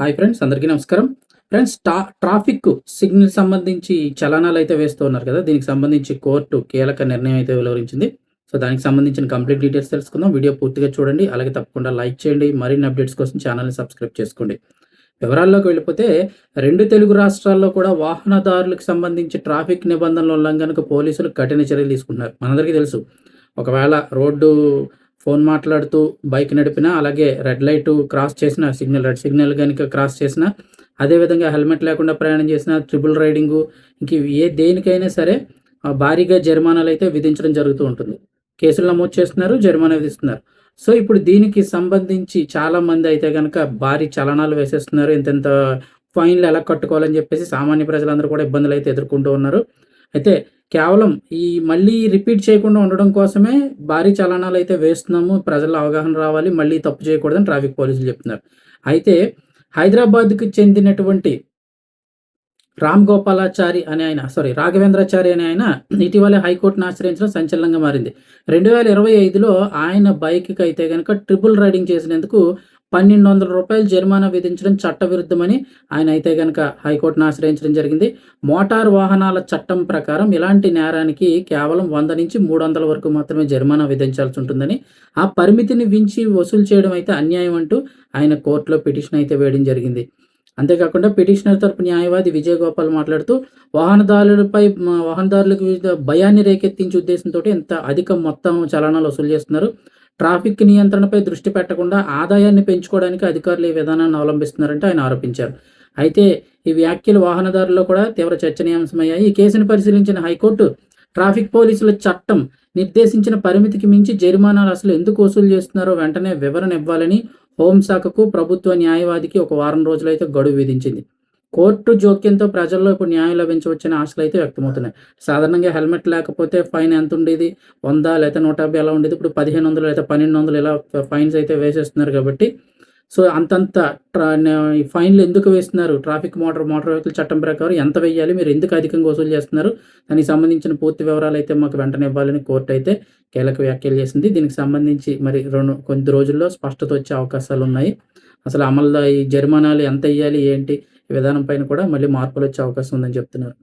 Hi friends అందరికీ నమస్కారం. Friends టా ట్రాఫిక్ సిగ్నల్ సంబంధించి చలనాలు అయితే వేస్తూ ఉన్నారు కదా దీనికి సంబంధించి కోర్టు కీలక నిర్ణయం అయితే వెలువరించింది. సో దానికి సంబంధించిన కంప్లీట్ డీటెయిల్స్ తెలుసుకుందాం. వీడియో పూర్తిగా చూడండి అలాగే తప్పకుండా లైక్ చేయండి మరిన్ని అప్డేట్స్ కోసం ఛానల్ని సబ్స్క్రైబ్ చేసుకోండి. వివరాల్లోకి వెళ్ళిపోతే రెండు తెలుగు రాష్ట్రాల్లో కూడా వాహనదారులకు సంబంధించి ట్రాఫిక్ నిబంధనల ఉల్లంఘనకు పోలీసులు కఠిన చర్యలు తీసుకుంటున్నారు. మనందరికీ తెలుసు ఒకవేళ రోడ్డు ఫోన్ మాట్లాడుతూ బైక్ నడిపినా అలాగే రెడ్ లైట్ క్రాస్ చేసిన సిగ్నల్ రెడ్ సిగ్నల్ కనుక క్రాస్ చేసినా అదేవిధంగా హెల్మెట్ లేకుండా ప్రయాణం చేసిన ట్రిపుల్ రైడింగు ఇంక ఏ దేనికైనా సరే భారీగా జరిమానాలు అయితే విధించడం జరుగుతూ ఉంటుంది. కేసులు నమోదు చేస్తున్నారు జరిమానా విధిస్తున్నారు. సో ఇప్పుడు దీనికి సంబంధించి చాలామంది అయితే కనుక భారీ చలనాలు వేసేస్తున్నారు. ఇంతెంత ఫైన్లు ఎలా కట్టుకోవాలని చెప్పేసి సామాన్య ప్రజలందరూ కూడా ఇబ్బందులు అయితే ఎదుర్కొంటూ ఉన్నారు. అయితే కేవలం ఈ మళ్ళీ రిపీట్ చేయకుండా ఉండడం కోసమే భారీ చలనాలు అయితే వేస్తున్నాము. ప్రజల అవగాహన రావాలి. మళ్ళీ తప్పు చేయకూడదని ట్రాఫిక్ పోలీసులు చెప్తున్నారు. అయితే హైదరాబాద్కు చెందినటువంటి రామ్ గోపాలాచారి అనే ఆయన సారీ రాఘవేంద్రాచారి అనే ఆయన ఇటీవలే హైకోర్టును ఆశ్రయించడం సంచలనంగా మారింది. రెండు వేల ఇరవై ఐదులో ఆయన బైక్కి అయితే కనుక ట్రిపుల్ రైడింగ్ చేసినందుకు పన్నెండు వందల రూపాయలు జరిమానా విధించడం చట్టవిరుద్ధమని ఆయన అయితే కనుక హైకోర్టును ఆశ్రయించడం జరిగింది. మోటార్ వాహనాల చట్టం ప్రకారం ఇలాంటి నేరానికి కేవలం వంద నుంచి మూడు వందల వరకు మాత్రమే జరిమానా విధించాల్సి ఉంటుందని ఆ పరిమితిని వించి వసూలు చేయడం అయితే అన్యాయం అంటూ ఆయన కోర్టులో పిటిషన్ అయితే వేయడం జరిగింది. అంతేకాకుండా పిటిషనర్ తరపు న్యాయవాది విజయగోపాల్ మాట్లాడుతూ వాహనదారులపై వాహనదారులకు భయాన్ని రేకెత్తించే ఉద్దేశంతో ఇంత అధిక మొత్తం చలనాలు వసూలు చేస్తున్నారు. ట్రాఫిక్ నియంత్రణపై దృష్టి పెట్టకుండా ఆదాయాన్ని పెంచుకోవడానికి అధికారులు ఈ విధానాన్ని అవలంబిస్తున్నారంటే ఆయన ఆరోపించారు. అయితే ఈ వ్యాఖ్యలు వాహనదారుల్లో కూడా తీవ్ర చర్చనీయాంశమయ్యాయి. ఈ కేసును పరిశీలించిన హైకోర్టు ట్రాఫిక్ పోలీసుల చట్టం నిర్దేశించిన పరిమితికి మించి జరిమానాలు అసలు ఎందుకు వసూలు చేస్తున్నారో వెంటనే వివరణ ఇవ్వాలని హోంశాఖకు ప్రభుత్వ న్యాయవాదికి ఒక వారం రోజులైతే గడువు విధించింది. కోర్టు జోక్యంతో ప్రజల్లో ఇప్పుడు న్యాయం లభించవచ్చనే ఆశలు అయితే వ్యక్తమవుతున్నాయి. సాధారణంగా హెల్మెట్ లేకపోతే ఫైన్ ఎంత ఉండేది? వంద లేదా నూట యాభై ఎలా ఉండేది? ఇప్పుడు పదిహేను వందలు లేదా పన్నెండు వందలు ఇలా ఫైన్స్ అయితే వేసేస్తున్నారు కాబట్టి. సో అంతంత ట్రా ఈ ఫైన్లు ఎందుకు వేస్తున్నారు? ట్రాఫిక్ మోటార్ మోటార్ వెహికల్ చట్టం ప్రకారం ఎంత వేయాలి? మీరు ఎందుకు అధికంగా వసూలు చేస్తున్నారు? దానికి సంబంధించిన పూర్తి వివరాలు అయితే మాకు వెంటనే ఇవ్వాలని కోర్టు అయితే కీలక వ్యాఖ్యలు చేసింది. దీనికి సంబంధించి మరి రెండు కొద్ది రోజుల్లో స్పష్టత వచ్చే అవకాశాలు ఉన్నాయి. అసలు అమలు ఈ జరిమానాలు ఎంత వేయాలి? ఏంటి? విధానం పైన కూడా మళ్ళీ మార్పులు వచ్చే అవకాశం ఉందని చెప్తున్నారు.